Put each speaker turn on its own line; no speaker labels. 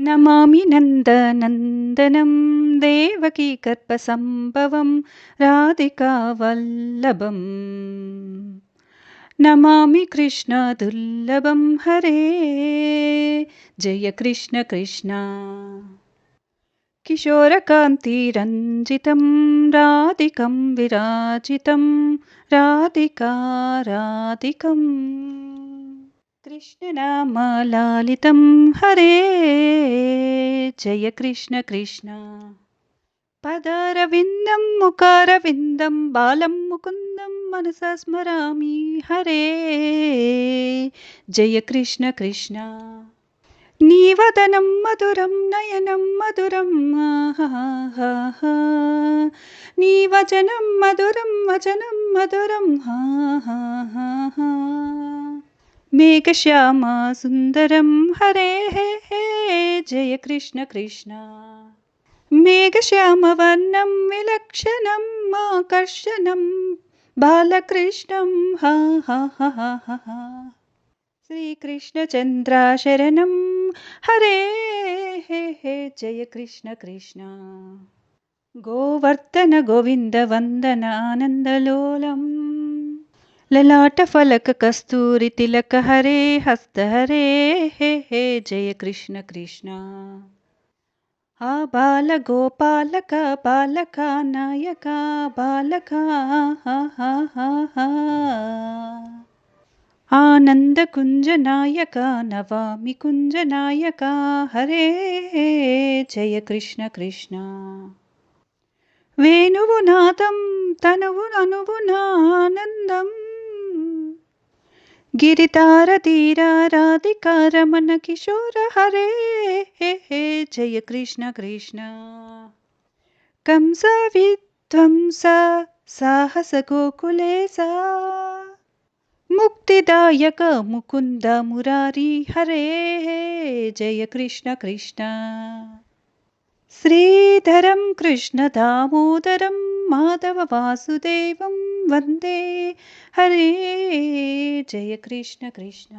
नमामि नन्दनन्दनं देवकीकर्पसम्भवं राधिकावल्लभम्। नमामि कृष्णदुर्लभं हरे। जय कृष्ण कृष्ण। किशोरकान्तिरञ्जितं राधिकं विराजितं राधिका राधिकम् కృష్ణనామాలాలితం హరే జయ కృష్ణ కృష్ణ. పదారవిందం ముఖారవిందం బాలం ముకుందం మనసా స్మరామి హరే జయ కృష్ణ కృష్ణ. నీవదనం మధురం నయనం మధురం నీవచనం మధురం వచనం మధురం హా హా హా मेघश्यामा सुन्दरं हरे हे जय कृष्ण मेघश्यामवर्णं विलक्षणम् आकर्षणं बालकृष्णं हा हा हा हा हा। श्रीकृष्णचन्द्राशरणं हरे हे हे जय कृष्ण कृष्ण। गोवर्धन गोविन्दवन्दनानन्दलोलम् లలాట ఫలక కస్తూరి తిలక హరే హస్త హరే హే హే జయ కృష్ణ కృష్ణ ఆ బాల గోపాలక బాలక నాయక బాలక ఆనంద కుంజ నాయక నవామి కుంజ నాయక హరే జయ కృష్ణ కృష్ణ వేణువు నాదం తనువు ననువు నానందం गिरितार धीराराधिकारमन किशोर हरे हे हे जय कृष्ण कृष्णकृष्ण कंसविध्वंस साहस गोकुले सा मुक्तिदायक मुकुन्द मुरारी हरे हे जय कृष्ण कृष्ण। श्रीधरं कृष्णदामोदरं माधववासुदेवं वन्दे। हरे जय कृष्ण कृष्ण